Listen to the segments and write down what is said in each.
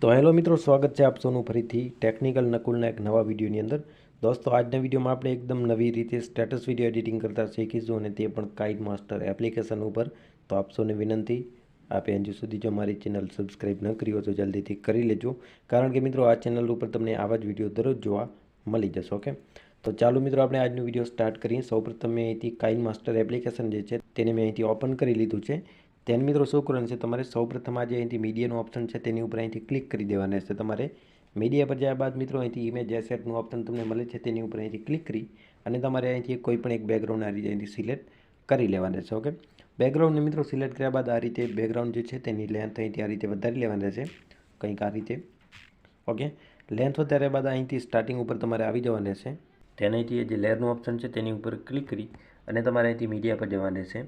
તું હેલો મિત્રો સ્વાગત છે આપ સૌનું ફરીથી ટેકનિકલ નકુલના એક નવા વિડીયોની અંદર. દોસ્તો, આજના વિડીયોમાં આપણે એકદમ નવી રીતે સ્ટેટસ વીડિયો એડિટિંગ કરતા શીખીશું અને તે પણ કાઇટ માસ્ટર એપ્લિકેશન ઉપર. તો આપ સૌને વિનંતી, આપે હજુ સુધી જો મારી ચેનલ સબસ્ક્રાઈબ ન કરી હોય તો જલ્દીથી કરી લેજો. કારણ કે મિત્રો, આ ચેનલ ઉપર તમને આવા જ વીડિયો દરરોજ જોવા મળી જશે ઓકે તો ચાલો મિત્રો, આપણે આજનો વીડિયો સ્ટાર્ટ કરીએ. સૌપ્રથમ મેં અહીંથી કાઇન માસ્ટર એપ્લિકેશન જે છે, તેને મેં અહીંથી ઓપન કરી લીધું છે. તેને મિત્રો, શું કરવાનું છે? તમારે સૌપ્રથમ આ જે અહીંથી મીડિયાનું ઓપ્શન છે, તેની ઉપર અહીંથી ક્લિક કરી દેવાના છે. તમારે મીડિયા પર જયા બાદ મિત્રો અહીંથી ઇમેજ એસેટનું ઓપ્શન તમને મળે છે તેની ઉપર અહીંથી ક્લિક કરી અને તમારે અહીંથી કોઈ પણ એક બેકગ્રાઉન્ડ આ રીતે અહીંથી સિલેક્ટ કરી લેવાના છે ઓકે બેકગ્રાઉન્ડને મિત્રો સિલેક્ટ કર્યા બાદ આ રીતે બેકગ્રાઉન્ડ જે છે તેની લેન્થ અહીંથી આ રીતે વધારી લેવાના છે કંઈક આ રીતે ઓકે લેન્થ વધાર્યા બાદ અહીંથી સ્ટાર્ટિંગ ઉપર તમારે આવી જવાના છે તેને અહીંથી જે લેયરનું ઓપ્શન છે તેની ઉપર ક્લિક કરી અને તમારે અહીંથી મીડિયા પર જવાના છે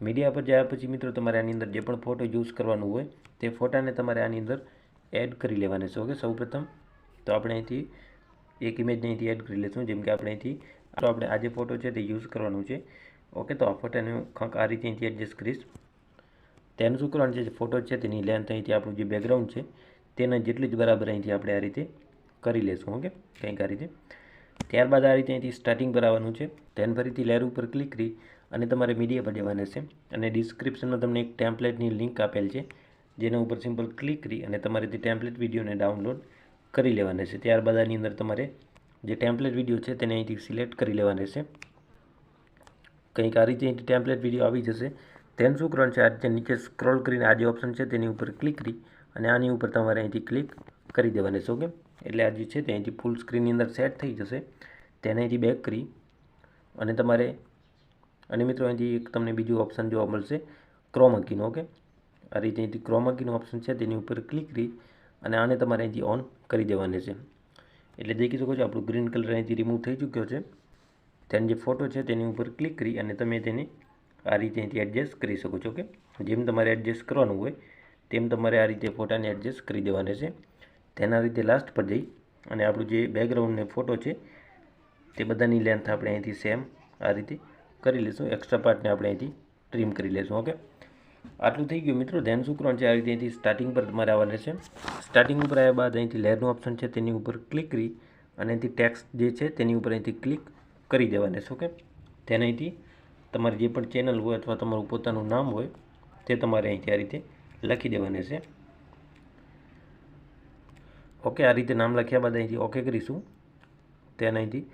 મીડિયા પર જયા પછી મિત્રો તમારે આની અંદર જે પણ ફોટો યુઝ કરવાનું હોય તે ફોટાને તમારે આની અંદર એડ કરી લેવાના છે, ઓકે? સૌપ્રથમ તો આપણે અહીંથી એક ઇમેજને અહીંથી એડ કરી લઈશું જેમ કે આપણે અહીંથી તો આપણે આ જે ફોટો છે તે યુઝ કરવાનું છે, ઓકે? તો આ ફોટાને હું આ રીતે અહીંથી એડજસ્ટ કરીશ. તેનું શું કરવાનું છે, જે ફોટો છે તેની લેન્થ અહીંથી આપણું જે બેકગ્રાઉન્ડ છે, તેના જેટલી જ બરાબર અહીંથી આપણે આ રીતે કરી લઈશું ઓકે? કંઈક આ રીતે. ત્યારબાદ આ રીતે અહીંથી સ્ટાર્ટિંગ પર આવવાનું છે તેન ફરીથી લેર ઉપર ક્લિક કરી અને તમારે મીડિયા પર જવાના છે. અને ડિસ્ક્રિપ્શનમાં તમને એક ટેમ્પલેટની લિંક આપેલ છે જેના ઉપર સિમ્પલ ક્લિક કરી અને તમારે તે ટેમ્પલેટ વિડીયોને ડાઉનલોડ કરી લેવાના છે. ત્યારબાદ આની અંદર તમારે જે ટેમ્પલેટ વીડિયો છે તેને અહીંથી સિલેક્ટ કરી લેવાના છે. કંઈક આ રીતે ટેમ્પલેટ વીડિયો આવી જશે. તેનું શું કરવાનું છે? આ રીતે નીચે સ્ક્રોલ કરીને આ જે ઓપ્શન છે તેની ઉપર ક્લિક કરી અને આની ઉપર તમારે અહીંથી ક્લિક કરી દેવાની છે ઓકે એટલે આ જે છે તે અહીંથી ફૂલ સ્ક્રીનની અંદર સેટ થઈ જશે. તેને અહીંથી બેક કરી અને તમારે અને મિત્રો અહીંથી એક તમને બીજું ઓપ્શન જોવા મળશે. ક્રોમકીનું ઓકે આ રીતે અહીંથી ક્રોમાકીનો ઓપ્શન છે, તેની ઉપર ક્લિક કરી અને આને તમારે અહીંથી ઓન કરી દેવાની છે. એટલે દેખી શકો છો, આપણું ગ્રીન કલર અહીંથી રિમૂવ થઈ ચૂક્યો છે. તેનો જે ફોટો છે, તેની ઉપર ક્લિક કરી અને તમે તેને આ રીતે અહીંથી એડજસ્ટ કરી શકો છો કે જેમ તમારે એડજસ્ટ કરવાનું હોય, તેમ તમારે આ રીતે ફોટાને એડજસ્ટ કરી દેવાના છે. તેના રીતે લાસ્ટ પર જઈ અને આપણું જે બેકગ્રાઉન્ડને ફોટો છે, તે બધાની લેન્થ આપણે અહીંથી સેમ આ રીતે કરી લઈશું એક્સ્ટ્રા પાર્ટને આપણે અહીંથી ટ્રીમ કરી લઈશું ઓકે આટલું થઈ ગયું મિત્રો. ધ્યાન શું કરવાનું છે આ રીતે અહીંથી સ્ટાર્ટિંગ પર તમારે આવવાના છે. સ્ટાર્ટિંગ ઉપર આવ્યા બાદ અહીંથી લેરનું ઓપ્શન છે, તેની ઉપર ક્લિક કરી અને અહીંથી ટેક્સ્ટ જે છે, તેની ઉપર અહીંથી ક્લિક કરી દેવાના છે ઓકે તેને અહીંથી તમારી જે પણ ચેનલ હોય અથવા તમારું પોતાનું નામ હોય, તે તમારે અહીંથી આ રીતે લખી દેવાના છે. ઓકે આ રીતે નામ લખ્યા બાદ અહીંથી ઓકે કરીશું. તેને અહીંથી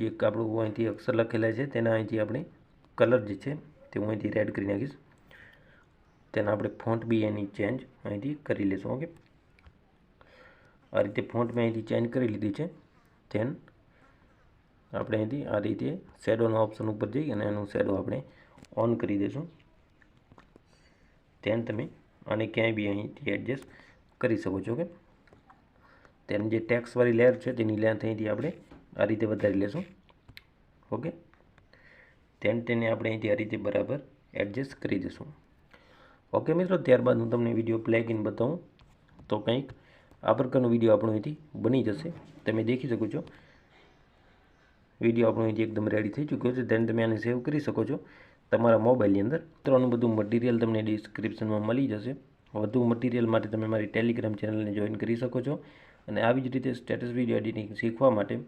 જે આપણું અહીંથી અક્ષર લખેલા છે, તેના અહીંથી આપણે કલર જે છે, તે હું અહીંથી રેડ કરી નાખીશ. તેના આપણે ફોન્ટ બી એની ચેન્જ અહીંથી કરી લઈશું ઓકે? આ રીતે ફોન્ટ મેં અહીંથી ચેન્જ કરી લીધી છે. તેન આપણે અહીંથી આ રીતે શેડોના ઓપ્શન ઉપર જઈ અને એનું શેડો આપણે ઓન કરી દઈશું તેન તમે આને ક્યાંય બી અહીંથી એડજસ્ટ કરી શકો છો કે તેની જે ટેક્સવાળી લેર છે તેની લેન્થ અહીંથી આપણે આ રીતે વધારી લેશું, ઓકે? તેન તેને આપણે અહીંથી આ રીતે બરાબર એડજસ્ટ કરી દઈશું ઓકે મિત્રો, ત્યારબાદ હું તમને વીડિયો પ્લેગ ઇન બતાવું. તો કંઈક આ પ્રકારનો વીડિયો આપણો અહીંથી બની જશે. તમે દેખી શકો છો. વીડિયો આપણો અહીંથી એકદમ રેડી થઈ ચૂક્યો છે. તેને તમે આને સેવ કરી શકો છો. તમારા મોબાઈલની અંદર તો બધું મટીરિયલ તમને ડિસ્ક્રિપ્શનમાં મળી જશે. વધુ મટીરિયલ માટે તમે મારી ટેલિગ્રામ ચેનલને જોઈન કરી શકો છો. અને આવી જ રીતે સ્ટેટસ વીડિયો એડિટિંગ શીખવા માટે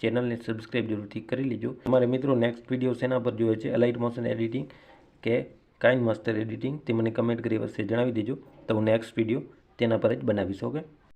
ચેનલને સબસ્ક્રાઈબ જરૂરથી કરી લેજો. તમારે મિત્રો નેક્સ્ટ વીડિયો શેના પર જોઈએ છે? અલાઇટ મોશન એડિટિંગ કે કાઇન માસ્ટર એડિટિંગ, તે મને કમેન્ટ કરી વચ્ચે જણાવી દેજો. તો હું નેક્સ્ટ વીડિયો તેના પર જ બનાવીશ ઓકે